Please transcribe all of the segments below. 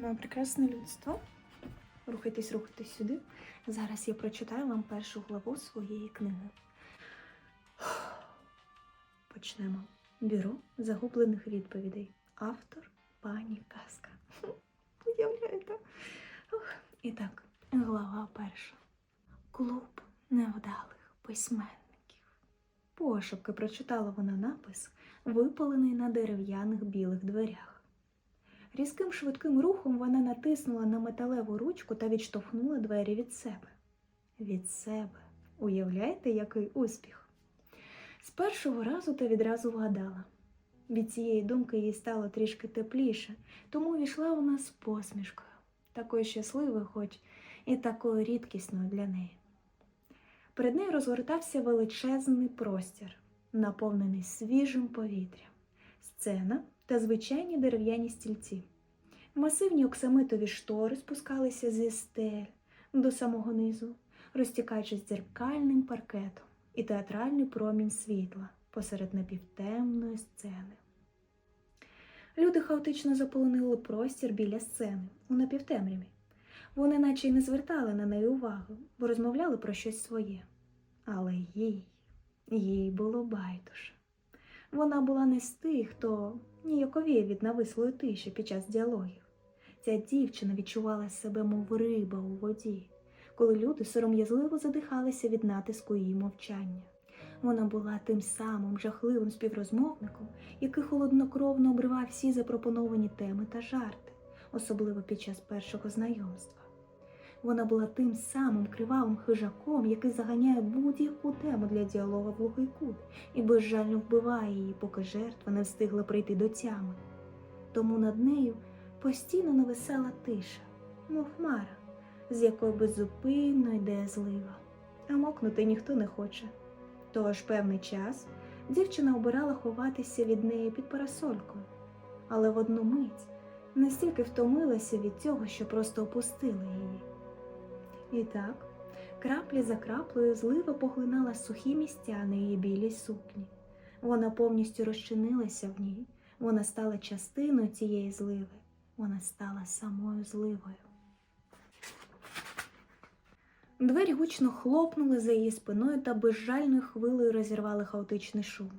Моє прекрасне людство. Рухайтесь, рухайтесь сюди. Зараз я прочитаю вам першу главу своєї книги. Почнемо. Бюро загублених відповідей. Автор пані Казка. Уявляєте? І так, глава перша. Клуб невдалих письменників. Пошепки прочитала вона напис, випалений на дерев'яних білих дверях. Різким швидким рухом вона натиснула на металеву ручку та відштовхнула двері від себе. Від себе. Уявляєте, який успіх? З першого разу та відразу вгадала. Від цієї думки їй стало трішки тепліше, тому війшла вона з посмішкою, такою щасливою, хоч і такою рідкісною для неї. Перед нею розгортався величезний простір, наповнений свіжим повітрям, сцена та звичайні дерев'яні стільці. Масивні оксамитові штори спускалися зі стель до самого низу, розтікаючись дзеркальним паркетом і театральний промінь світла посеред напівтемної сцени. Люди хаотично заполонили простір біля сцени у напівтемряві. Вони наче й не звертали на неї уваги, бо розмовляли про щось своє. Але їй, їй було байдуже. Вона була не з тих, хто ніяковіє від навислої тиші під час діалогів. Ця дівчина відчувала себе, мов риба у воді, коли люди сором'язливо задихалися від натиску її мовчання. Вона була тим самим жахливим співрозмовником, який холоднокровно обривав всі запропоновані теми та жарти, особливо під час першого знайомства. Вона була тим самим кривавим хижаком, який заганяє будь-яку тему для діалогу в глухий кут і безжально вбиває її, поки жертва не встигла прийти до тями. Тому над нею постійно нависала тиша, мов хмара, з якої беззупинно йде злива, а мокнути ніхто не хоче. Тож певний час дівчина обирала ховатися від неї під парасолькою, але в одну мить настільки втомилася від цього, що просто опустила її. І так, краплі за краплею злива поглинала сухі місця на її білій сукні. Вона повністю розчинилася в ній, вона стала частиною цієї зливи, вона стала самою зливою. Двері гучно хлопнули за її спиною та безжальною хвилею розірвали хаотичний шум.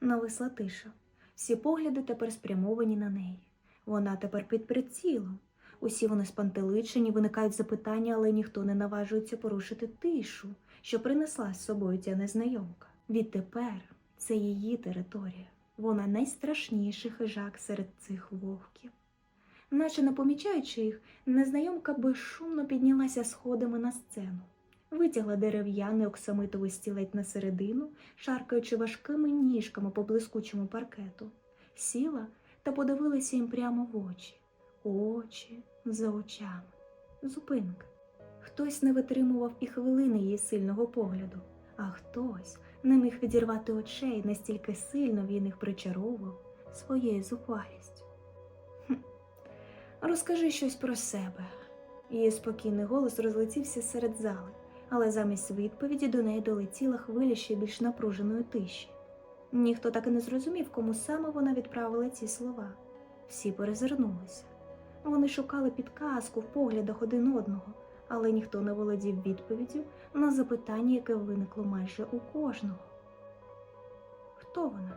Нависла тиша. Всі погляди тепер спрямовані на неї. Вона тепер під прицілом. Усі вони спантеличені, виникають запитання, але ніхто не наважується порушити тишу, що принесла з собою ця незнайомка. Відтепер це її територія. Вона найстрашніший хижак серед цих вовків. Наче не помічаючи їх, незнайомка безшумно піднялася сходами на сцену, витягла дерев'яний оксамитовий стілець на середину, шаркаючи важкими ніжками по блискучому паркету, сіла та подивилася їм прямо в очі очі за очами. Зупинка. Хтось не витримував і хвилини її сильного погляду, а хтось не міг відірвати очей, настільки сильно він їх причаровував своєю зухвалістю. Розкажи щось про себе. Її спокійний голос розлетівся серед зали, але замість відповіді до неї долетіла хвиля ще більш напруженої тиші. Ніхто так і не зрозумів, кому саме вона відправила ці слова. Всі перезирнулися. Вони шукали підказку в поглядах один одного, але ніхто не володів відповіддю на запитання, яке виникло майже у кожного. Хто вона?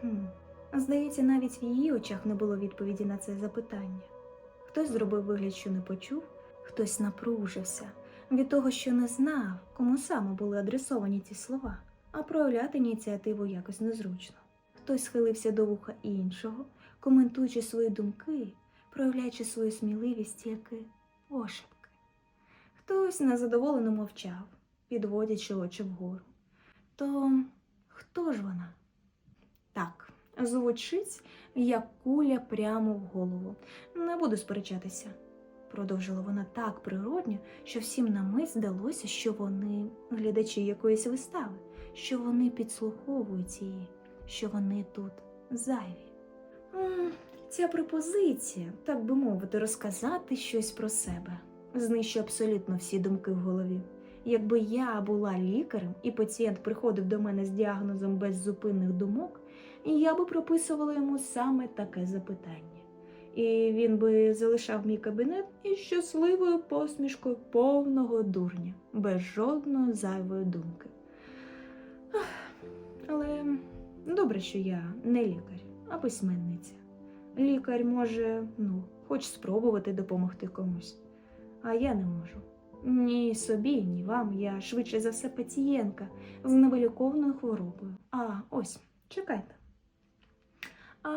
Хм. Здається, навіть в її очах не було відповіді на це запитання. Хтось зробив вигляд, що не почув, хтось напружився від того, що не знав, кому саме були адресовані ці слова, а проявляти ініціативу якось незручно. Хтось схилився до вуха іншого, коментуючи свої думки проявляючи свою сміливість тільки пошепки. Хтось незадоволено мовчав, підводячи очі вгору. То хто ж вона? Так, звучить, як куля прямо в голову. Не буду сперечатися, продовжила вона так природньо, що всім на мить здалося, що вони глядачі якоїсь вистави, що вони підслуховують її, що вони тут зайві. Ця пропозиція, так би мовити, розказати щось про себе, знищує абсолютно всі думки в голові. Якби я була лікарем і пацієнт приходив до мене з діагнозом беззупинних думок, я би прописувала йому саме таке запитання. і він би залишав мій кабінет із щасливою посмішкою повного дурня, без жодної зайвої думки. Але добре, що я не лікар, а письменниця. Лікар може, ну, хоч спробувати допомогти комусь, а я не можу. Ні собі, ні вам. Я швидше за все пацієнтка з невиліковною хворобою. А, ось, чекайте. А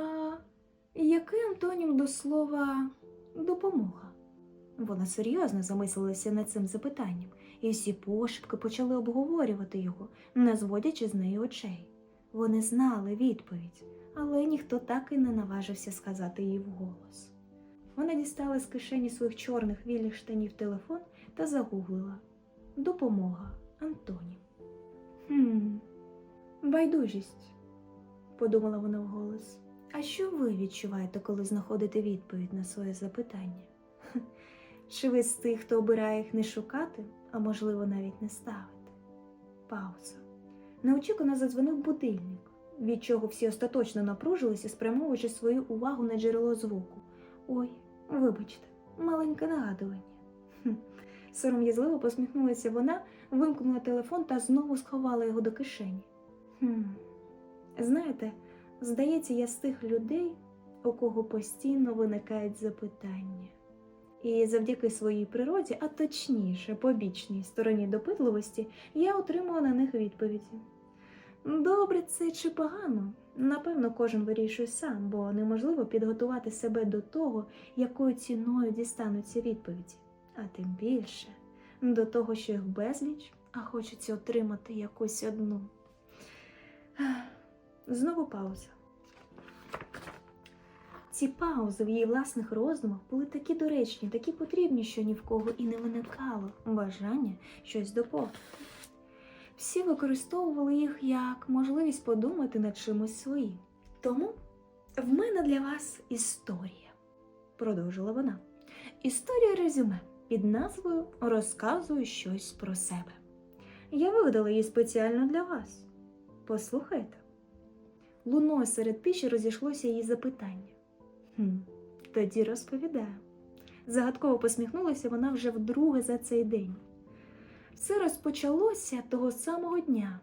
який антонім до слова допомога? Вона серйозно замислилася над цим запитанням, і всі пошепки почали обговорювати його, не зводячи з неї очей. Вони знали відповідь, але ніхто так і не наважився сказати її вголос. Вона дістала з кишені своїх чорних вільних штанів телефон та загуглила Допомога Антонім. Хм, байдужість, подумала вона вголос. А що ви відчуваєте, коли знаходите відповідь на своє запитання? Чи ви з тих, хто обирає їх не шукати, а можливо навіть не ставити? Пауза. Неочікувано задзвонив будильник, від чого всі остаточно напружилися, спрямовуючи свою увагу на джерело звуку. Ой, вибачте, маленьке нагадування. Сором'язливо посміхнулася вона, вимкнула телефон та знову сховала його до кишені. Хм. Знаєте, здається, я з тих людей, у кого постійно виникають запитання. І завдяки своїй природі, а точніше, побічній стороні допитливості, я отримую на них відповіді. Добре це чи погано? Напевно, кожен вирішує сам, бо неможливо підготувати себе до того, якою ціною дістануться відповіді, а тим більше до того, що їх безліч, а хочеться отримати якусь одну. Знову пауза. Ці паузи в її власних роздумах були такі доречні, такі потрібні, що ні в кого і не виникало бажання щось доповнити. Всі використовували їх як можливість подумати над чимось своїм. Тому в мене для вас історія, продовжила вона. Історія резюме під назвою Розказую щось про себе. Я вигадала її спеціально для вас. Послухайте. Луною серед тиші розійшлося її запитання. Хм, тоді розповідаю. Загадково посміхнулася вона вже вдруге за цей день. Все розпочалося того самого дня,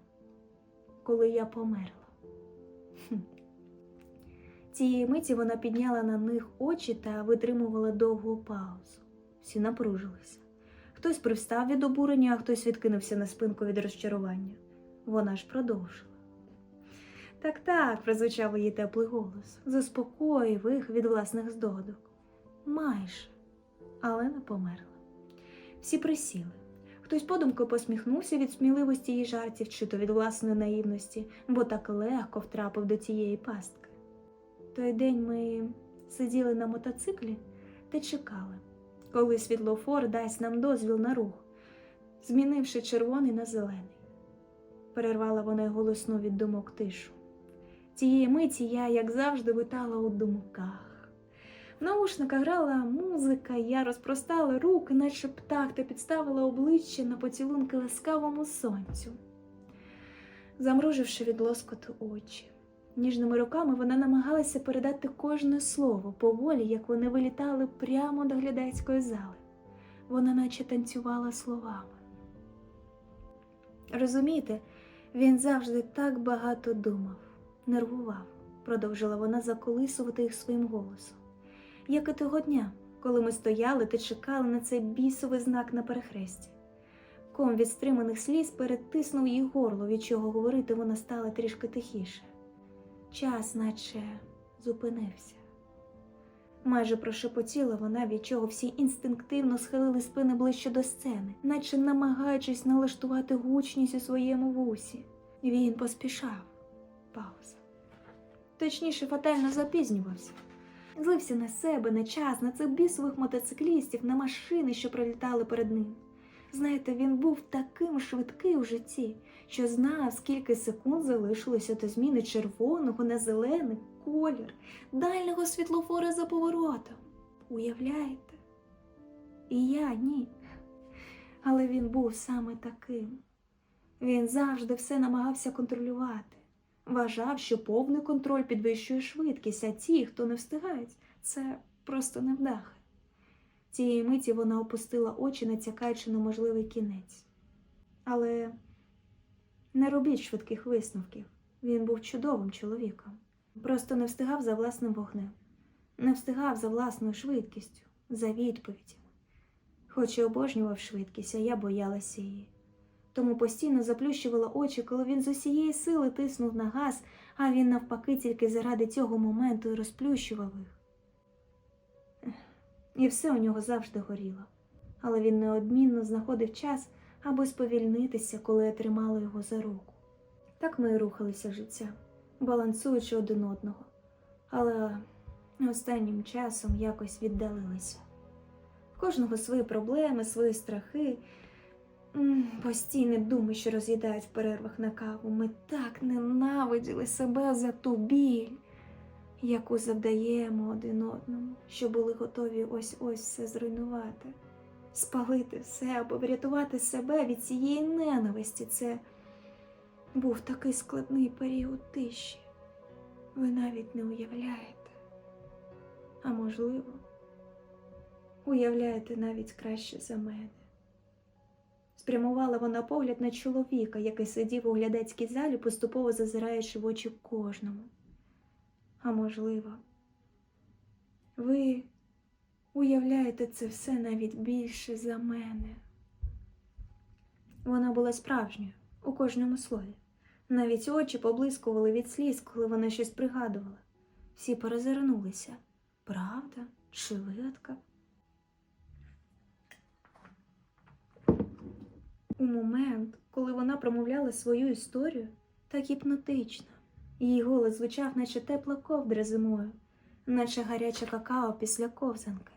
коли я померла. Хм. Цієї миті вона підняла на них очі та витримувала довгу паузу. Всі напружилися. Хтось привстав від обурення, а хтось відкинувся на спинку від розчарування. Вона ж продовжила. Так, так, прозвучав її теплий голос, заспокоїв їх від власних здогадок. Майже, але не померла. Всі присіли. Хтось подумкою посміхнувся від сміливості її жартів чи то від власної наївності, бо так легко втрапив до цієї пастки. Той день ми сиділи на мотоциклі та чекали, коли світлофор дасть нам дозвіл на рух, змінивши червоний на зелений. Перервала вона голосно від думок тишу. Тієї миті я, як завжди, витала у думках. В наушниках грала музика, я розпростала руки, наче птах, та підставила обличчя на поцілунки ласкавому сонцю, замруживши від лоскоту очі. Ніжними руками вона намагалася передати кожне слово поволі, як вони вилітали прямо до глядацької зали. Вона наче танцювала словами. Розумієте, він завжди так багато думав, нервував, продовжила вона заколисувати їх своїм голосом. Як і того дня, коли ми стояли та чекали на цей бісовий знак на перехресті. Ком від стриманих сліз перетиснув їй горло, від чого говорити вона стала трішки тихіше. Час, наче зупинився. Майже прошепотіла вона, від чого всі інстинктивно схилили спини ближче до сцени, наче намагаючись налаштувати гучність у своєму вусі. Він поспішав. Пауза. Точніше, фатально запізнювався. Злився на себе, на час, на цих бісових мотоциклістів, на машини, що пролітали перед ним. Знаєте, він був таким швидкий у житті, що знав, скільки секунд залишилося до зміни червоного на зелений колір, дальнього світлофора за поворотом. Уявляєте? І я ні. Але він був саме таким. Він завжди все намагався контролювати. Вважав, що повний контроль підвищує швидкість, а ті, хто не встигають, це просто невдаха. Цієї миті вона опустила очі, натякаючи на можливий кінець. Але не робіть швидких висновків. Він був чудовим чоловіком. Просто не встигав за власним вогнем, не встигав за власною швидкістю, за відповідями. Хоч і обожнював швидкість, а я боялася її. Тому постійно заплющувала очі, коли він з усієї сили тиснув на газ, а він навпаки тільки заради цього моменту і розплющував їх. І все у нього завжди горіло. Але він неодмінно знаходив час, аби сповільнитися, коли я тримала його за руку. Так ми і рухалися життям, балансуючи один одного. Але останнім часом якось віддалилися. В кожного свої проблеми, свої страхи, постійні думи, що роз'їдають в перервах на каву. Ми так ненавиділи себе за ту біль, яку завдаємо один одному, що були готові ось-ось все зруйнувати, спалити все або врятувати себе від цієї ненависті. Це був такий складний період тиші. Ви навіть не уявляєте. А можливо, уявляєте навіть краще за мене. Спрямувала вона погляд на чоловіка, який сидів у глядацькій залі, поступово зазираючи в очі кожному. А можливо, ви уявляєте це все навіть більше за мене. Вона була справжньою у кожному слові. Навіть очі поблискували від сліз, коли вона щось пригадувала. Всі перезирнулися. Правда чи момент, коли вона промовляла свою історію, так гіпнотично, її голос звучав, наче тепла ковдра зимою, наче гаряче какао після ковзанки,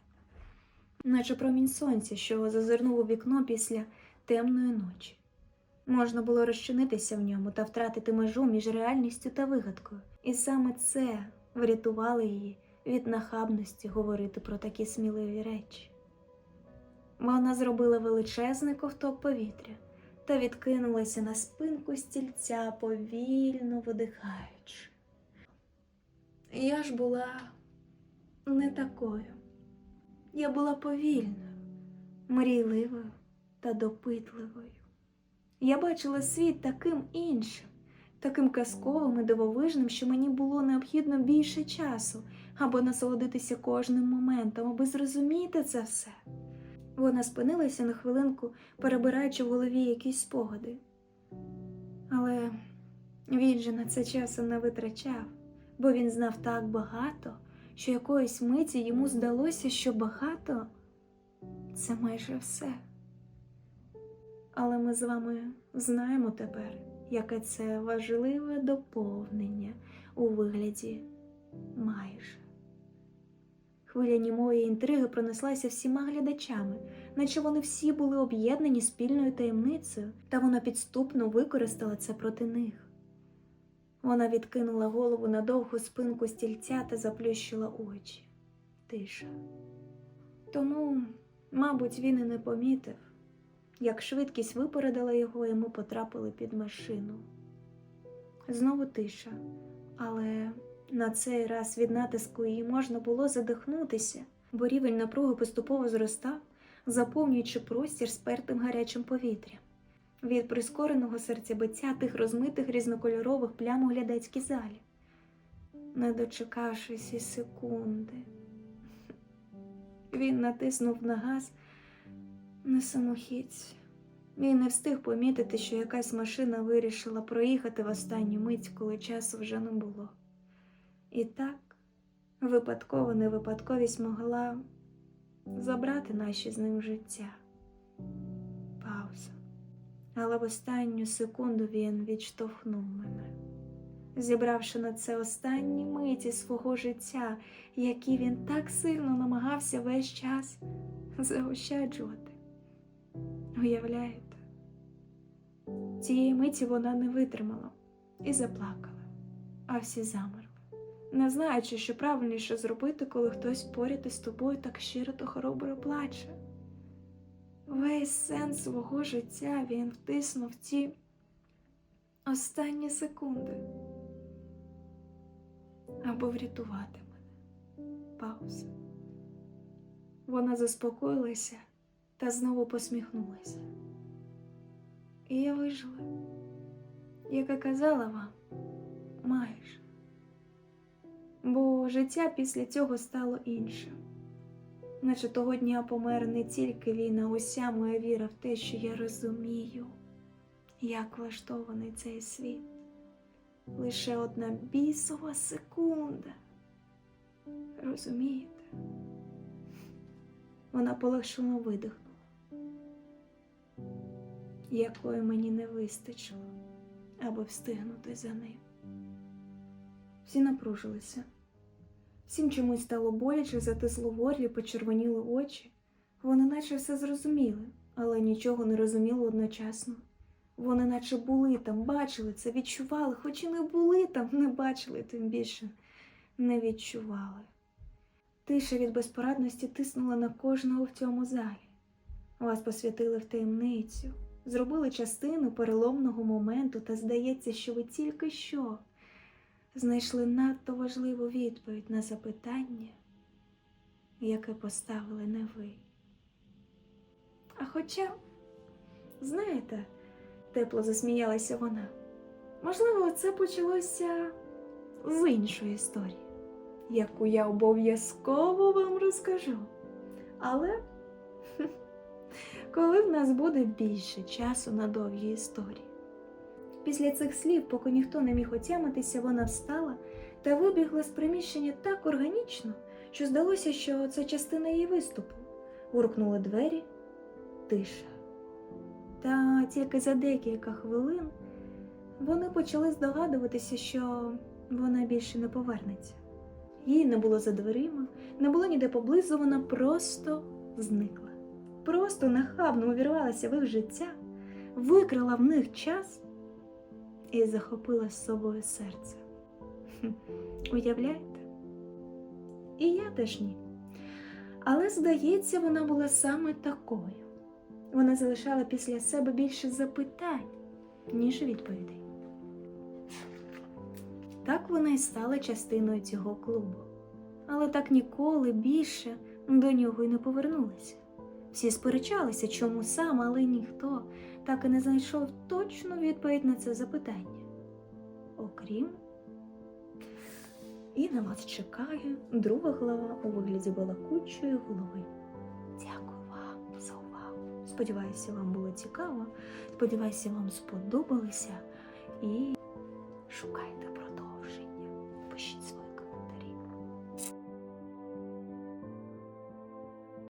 наче промінь сонця, що зазирнув у вікно після темної ночі. Можна було розчинитися в ньому та втратити межу між реальністю та вигадкою, і саме це врятувало її від нахабності говорити про такі сміливі речі. Вона зробила величезний ковток повітря та відкинулася на спинку стільця, повільно видихаючи. Я ж була не такою. Я була повільною, мрійливою та допитливою. Я бачила світ таким іншим, таким казковим і дивовижним, що мені було необхідно більше часу, аби насолодитися кожним моментом, аби зрозуміти це все. Вона спинилася на хвилинку, перебираючи в голові якісь спогади. Але він же на це часу не витрачав, бо він знав так багато, що якоїсь миті йому здалося, що багато це майже все. Але ми з вами знаємо тепер, яке це важливе доповнення у вигляді майже. Хвиля німої інтриги пронеслася всіма глядачами, наче вони всі були об'єднані спільною таємницею, та вона підступно використала це проти них. Вона відкинула голову на довгу спинку стільця та заплющила очі. Тиша. Тому, мабуть, він і не помітив, як швидкість випередила його, і ми потрапили під машину. Знову тиша, але на цей раз від натиску її можна було задихнутися, бо рівень напруги поступово зростав, заповнюючи простір спертим гарячим повітрям. Від прискореного серцебиття тих розмитих різнокольорових плям у глядацькій залі. Не дочекавшись і секунди, він натиснув на газ на самохідь. Він не встиг помітити, що якась машина вирішила проїхати в останню мить, коли часу вже не було. І так, випадково невипадковість могла забрати наші з ним життя. Пауза. Але в останню секунду він відштовхнув мене, зібравши на це останні миті свого життя, які він так сильно намагався весь час заощаджувати. Уявляєте? Цієї миті вона не витримала і заплакала, а всі замерли не знаючи, що правильніше зробити, коли хтось поряд із тобою так щиро та хоробро плаче. Весь сенс свого життя він втиснув ті останні секунди або врятувати мене. Пауза. Вона заспокоїлася та знову посміхнулася. І я вижила, як і казала вам, майже. Бо життя після цього стало іншим. Наче того дня помер не тільки він, а уся моя віра в те, що я розумію, як влаштований цей світ. Лише одна бісова секунда. Розумієте? Вона полегшено видихнула, якої мені не вистачило, аби встигнути за ним. Всі напружилися. Всім чомусь стало боляче, затисло в горлі, почервоніли очі. Вони наче все зрозуміли, але нічого не розуміли одночасно. Вони наче були там, бачили це, відчували, хоч і не були там, не бачили, тим більше не відчували. Тиша від безпорадності тиснула на кожного в цьому залі. Вас посвятили в таємницю, зробили частину переломного моменту, та здається, що ви тільки що знайшли надто важливу відповідь на запитання, яке поставили не ви. А хоча, знаєте, тепло засміялася вона, можливо, це почалося з іншої історії яку я обов'язково вам розкажу. Але коли в нас буде більше часу на довгі історії. Після цих слів, поки ніхто не міг отямитися, вона встала та вибігла з приміщення так органічно, що здалося, що це частина її виступу. Гуркнули двері, тиша. Та тільки за декілька хвилин вони почали здогадуватися, що вона більше не повернеться. Її не було за дверима, не було ніде поблизу, вона просто зникла. Просто нахабно увірвалася в їх життя, викрила в них час і захопила з собою серце. Уявляєте? І я теж ні. Але, здається, вона була саме такою. Вона залишала після себе більше запитань, ніж відповідей. Так вона і стала частиною цього клубу, але так ніколи більше до нього й не повернулася. Всі сперечалися, чому саме, але ніхто так і не знайшов точну відповідь на це запитання. Окрім, і на вас чекає друга глава у вигляді балакучої голови. Дякую вам за увагу. Сподіваюся, вам було цікаво. Сподіваюся, вам сподобалося і шукайте